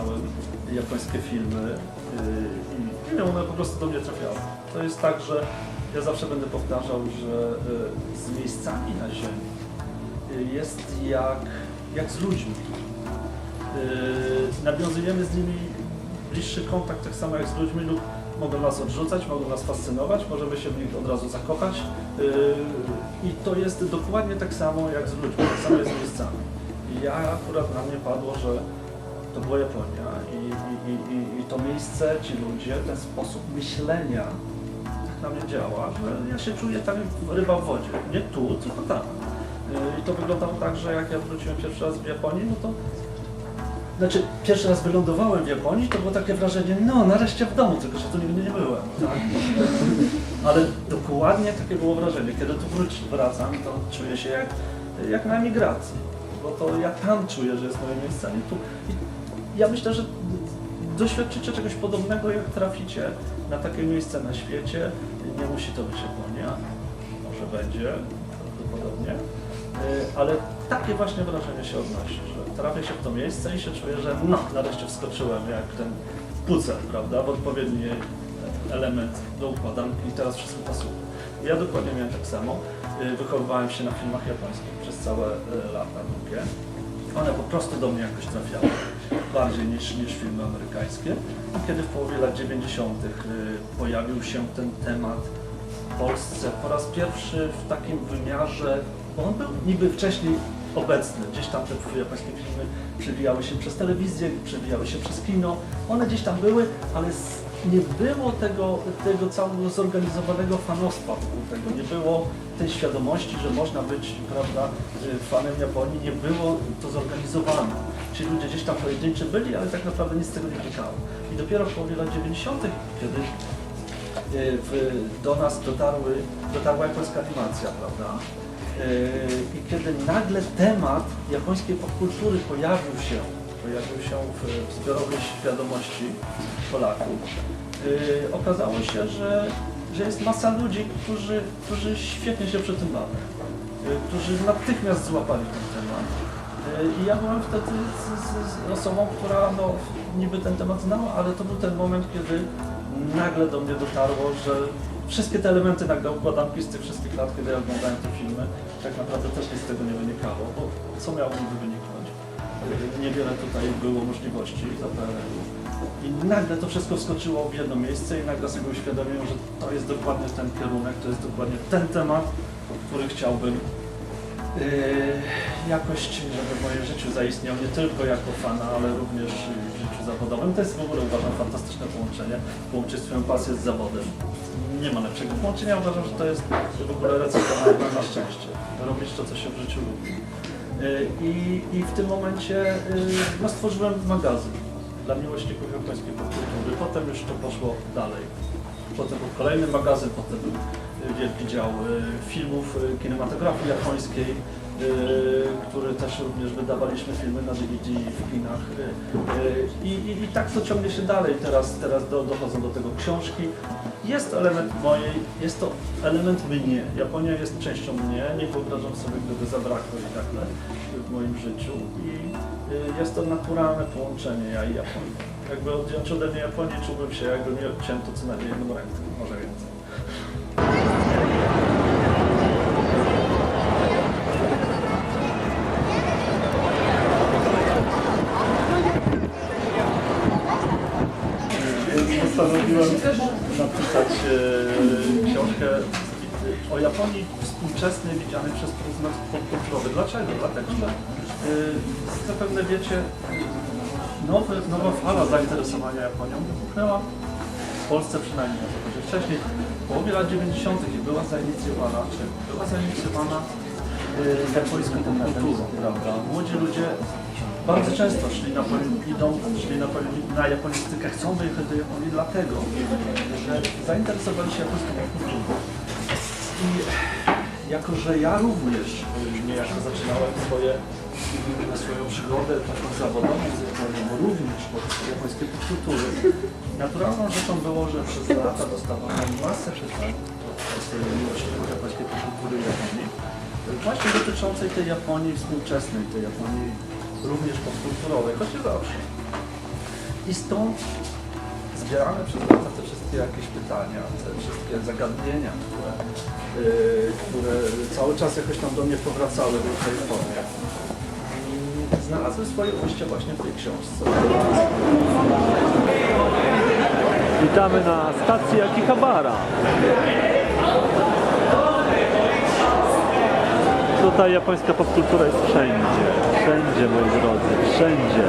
oglądałem japońskie filmy yy, i wiem, one po prostu do mnie trafiały. To jest tak, że ja zawsze będę powtarzał, że yy, z miejscami na ziemi yy, jest jak, jak z ludźmi. Nawiązujemy z nimi bliższy kontakt, tak samo jak z ludźmi lub mogą nas odrzucać, mogą nas fascynować, możemy się w nich od razu zakochać i to jest dokładnie tak samo jak z ludźmi, tak samo jest z miejscami. I ja akurat na mnie padło, że to była Japonia i, i, i, i, to miejsce, ci ludzie, ten sposób myślenia tak na mnie działa, że ja się czuję jak ryba w wodzie. Nie tu, tylko tam. Yy, I to wyglądało tak, że jak ja wróciłem pierwszy raz w Japonii, no to znaczy, pierwszy raz wylądowałem w Japonii, to było takie wrażenie, no nareszcie w domu, tylko że tu nigdy nie byłem. Tak? Ale dokładnie takie było wrażenie. Kiedy tu wróci, wracam, to czuję się jak, jak na emigracji. Bo to ja tam czuję, że jest moje miejsce, a nie tu. Ja myślę, że doświadczycie czegoś podobnego, jak traficie na takie miejsce na świecie. Nie musi to być Japonia, może będzie, prawdopodobnie. Y, ale takie właśnie wrażenie się odnosi, że trafię się w to miejsce i się czuję, że no, nareszcie wskoczyłem jak ten pucel, prawda, w odpowiedni element do układanki i teraz wszystko pasuje. Ja dokładnie miałem tak samo. Y, Wychowywałem się na filmach japońskich przez całe y, lata długie. One po prostu do mnie jakoś trafiały, bardziej niż, niż filmy amerykańskie. I kiedy w połowie lat 90. y, pojawił się ten temat w Polsce po raz pierwszy w takim wymiarze, bo on był niby wcześniej obecny, gdzieś tam te japońskie filmy przewijały się przez telewizję, przewijały się przez kino, one gdzieś tam były, ale nie było tego, tego całego zorganizowanego fanostwa wokół tego, nie było tej świadomości, że można być, prawda, y, fanem Japonii, nie było to zorganizowane. Ci ludzie gdzieś tam pojedynczy byli, ale tak naprawdę nic z tego nie wynikało. I dopiero w połowie lat 90., kiedy y, w, do nas dotarły, dotarła japońska animacja, prawda? Y, I kiedy nagle temat japońskiej popkultury pojawił się, pojawił się w, w zbiorowej świadomości Polaków, y, okazało się, że, że jest masa ludzi, którzy, którzy świetnie się przy tym bawią, którzy natychmiast złapali ten temat. Y, I ja byłem wtedy z, z, osobą, która no, niby ten temat znała, ale to był ten moment, kiedy nagle do mnie dotarło, że wszystkie te elementy nagle układanki z tych wszystkich lat, kiedy ja oglądałem te filmy, tak naprawdę też nic z tego nie wynikało, bo co miało niby wyniknąć? Niewiele tutaj było możliwości za PRL-u. I nagle to wszystko wskoczyło w jedno miejsce i nagle sobie uświadomiłem, że to jest dokładnie ten kierunek, to jest dokładnie ten temat, który chciałbym jakoś, żeby w moim życiu zaistniał nie tylko jako fana, ale również w życiu zawodowym. To jest w ogóle uważam fantastyczne połączenie, połączyć swoją pasję z zawodem. Nie ma lepszego połączenia, uważam, że to jest w ogóle recepta na, na szczęście. Robić to, co się w życiu lubi. Yy, I, I w tym momencie yy, no, stworzyłem magazyn dla miłośników japońskiej popkultury. Potem już to poszło dalej. Potem był kolejny magazyn, potem był wielki dział y, filmów, y, kinematografii japońskiej, y, który też również wydawaliśmy filmy na DVD w kinach. I, i, I tak to ciągnie się dalej. Teraz, teraz do, dochodzą do tego książki. Jest element mojej, jest to element mnie. Japonia jest częścią mnie. Nie wyobrażam sobie, gdyby zabrakło i tak w moim życiu. I jest to naturalne połączenie ja i Japonii. Jakby odjąć ode mnie Japonię, czułbym się, jakbym nie odciął to co najmniej jedną rękę, może więcej. Postanowiłem napisać e, książkę o Japonii współczesnej widzianej przez pryzmat popkulturowy. Dlaczego? Dlatego, że e, zapewne wiecie, nowy, nowa fala zainteresowania Japonią wybuchnęła w Polsce przynajmniej, o to chodzi. Wcześniej, w połowie lat 90. była zainicjowana, czy była zainicjowana y, japońską popkulturą, prawda? Młodzi ludzie bardzo często szli na, idą, szli na, na japonistykę, chcą wyjechać do Japonii dlatego, że zainteresowali się japońską popkulturą. I jako, że ja również niejako zaczynałem swoje, swoją przygodę taką zawodową z Japonią, również od japońskiej popkultury, naturalną rzeczą było, że przez lata dostawałem masę pytań od miłośników japońskiej popkultury w Japonii. Właśnie dotyczącej tej Japonii współczesnej, tej Japonii również popkulturowej, choć nie zawsze. I stąd zbierane przez lata te wszystkie jakieś pytania, te wszystkie zagadnienia, które, yy, które cały czas jakoś tam do mnie powracały w tej formie. I Znalazły swoje ujście właśnie w tej książce. Witamy na stacji Akihabara. Tutaj japońska popkultura jest wszędzie. Wszędzie, moi drodzy, wszędzie.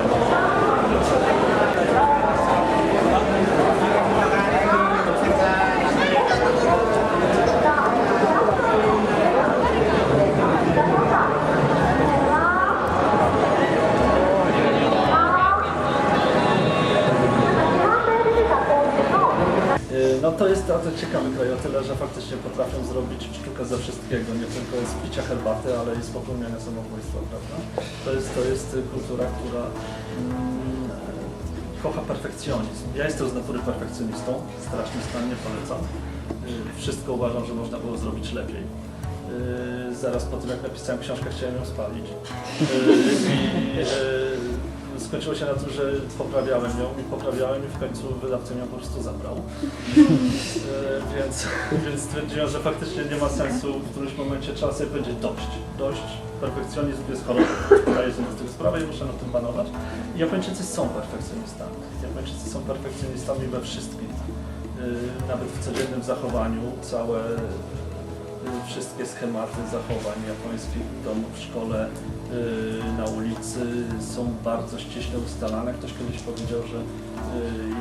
No to jest bardzo ciekawy kraj o tyle, że faktycznie potrafią zrobić sztukę ze wszystkiego, nie tylko z picia herbaty, ale i z popełniania samobójstwa, prawda? To jest, to jest y, kultura, która mm, kocha perfekcjonizm. Ja jestem z natury perfekcjonistą, strasznie stan nie polecam. Yy, Wszystko uważam, że można było zrobić lepiej. Yy, Zaraz po tym, jak napisałem książkę, chciałem ją spalić. I skończyło się na tym, że poprawiałem ją i poprawiałem i w końcu wydawca ją po prostu zabrał. E, więc, więc stwierdziłem, że faktycznie nie ma sensu w którymś momencie trzeba sobie powiedzieć dość, dość, perfekcjonizm jest chorobą, zdaję sobie z tego sprawę i muszę nad tym panować. I Japończycy są perfekcjonistami. Japończycy są perfekcjonistami we wszystkim. E, Nawet w codziennym zachowaniu całe y, wszystkie schematy zachowań japońskich w domu, w szkole, na ulicy są bardzo ściśle ustalane. Ktoś kiedyś powiedział, że y,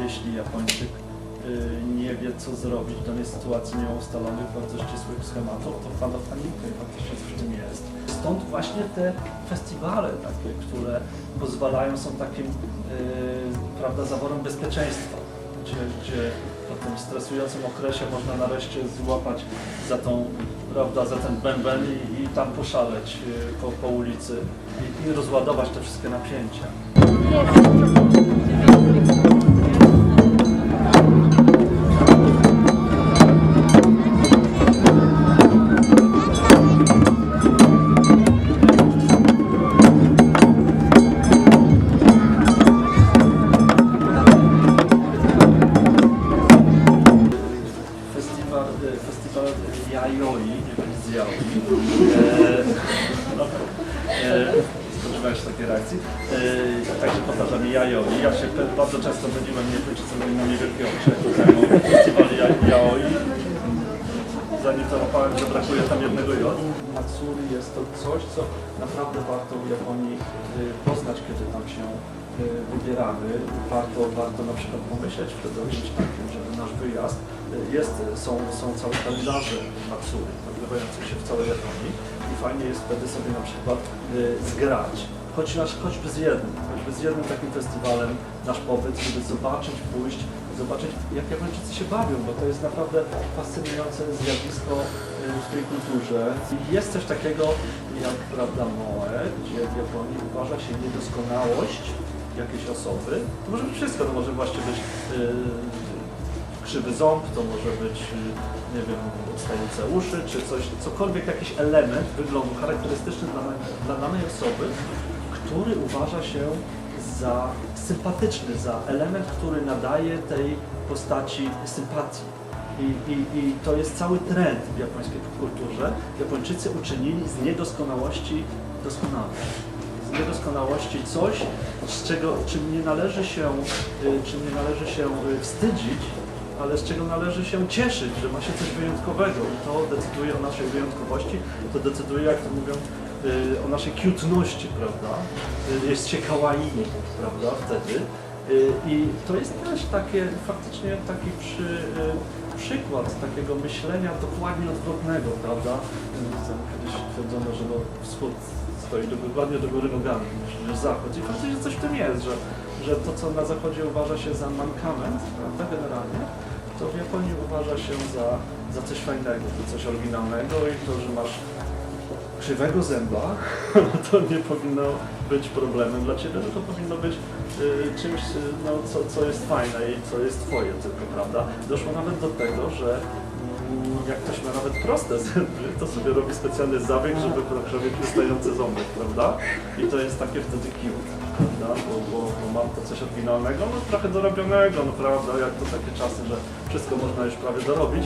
jeśli Japończyk y, nie wie co zrobić w danej sytuacji, nie ma ustalonych bardzo ścisłych schematów, to pada w panikę i faktycznie coś w tym jest. Stąd właśnie te festiwale takie, które pozwalają, są takim y, prawda, zaworem bezpieczeństwa, gdzie, gdzie po tym stresującym okresie można nareszcie złapać za tą, prawda, za ten bęben i, i tam poszaleć y, po, po ulicy i, i rozładować te wszystkie napięcia. Zanim to łapałem, że brakuje tam jednego J. Matsuri jest to coś, co naprawdę warto w Japonii y, poznać, kiedy tam się y, wybieramy. Warto, warto na przykład pomyśleć wtedy o czymś takim, żeby nasz wyjazd y, jest, są, są całe kalendarze Matsuri, odbywające się w całej Japonii i fajnie jest wtedy sobie na przykład zgrać choć choćby z jednym, choćby z jednym takim festiwalem nasz pobyt, żeby zobaczyć, pójść, zobaczyć jak Japończycy się bawią, bo to jest naprawdę fascynujące zjawisko y, w tej kulturze. Jest coś takiego jak prawda Moe, gdzie w Japonii uważa się niedoskonałość jakiejś osoby. To może być wszystko, to może właśnie być yy, krzywy ząb, to może być, yy, nie wiem, odstające uszy, czy coś, cokolwiek, jakiś element wyglądu charakterystyczny dla, dla danej osoby, który uważa się za sympatyczny, za element, który nadaje tej postaci sympatii. I, i, I to jest cały trend w japońskiej kulturze. Japończycy uczynili z niedoskonałości doskonałe. Z niedoskonałości coś, z czego, czym nie należy się, y, czym nie należy się y, wstydzić, ale z czego należy się cieszyć, że ma się coś wyjątkowego i to decyduje o naszej wyjątkowości, to decyduje, jak to mówią, o naszej cutności, prawda? Y, Jest się kawaii, prawda, wtedy. Y, I to jest też takie, faktycznie taki przy, y, przykład takiego myślenia dokładnie odwrotnego, prawda? Y, Kiedyś twierdzono, że no, wschód stoi do, dokładnie do góry nogami niż zachód i faktycznie coś w tym jest, że, że to, co na zachodzie uważa się za mankament, prawda, generalnie, to w Japonii uważa się za, za coś fajnego, za coś oryginalnego i to, że masz krzywego zęba, to nie powinno być problemem dla Ciebie, no to powinno być y, czymś, y, no, co, co jest fajne i co jest Twoje tylko, prawda? Doszło nawet do tego, że mm, jak ktoś ma nawet proste zęby, to sobie robi specjalny zabieg, żeby robić wystający ząbek, prawda? I to jest takie wtedy cute, prawda? Bo, bo, bo mam to coś oryginalnego, no trochę dorobionego, no prawda? Jak to takie czasy, że wszystko można już prawie dorobić.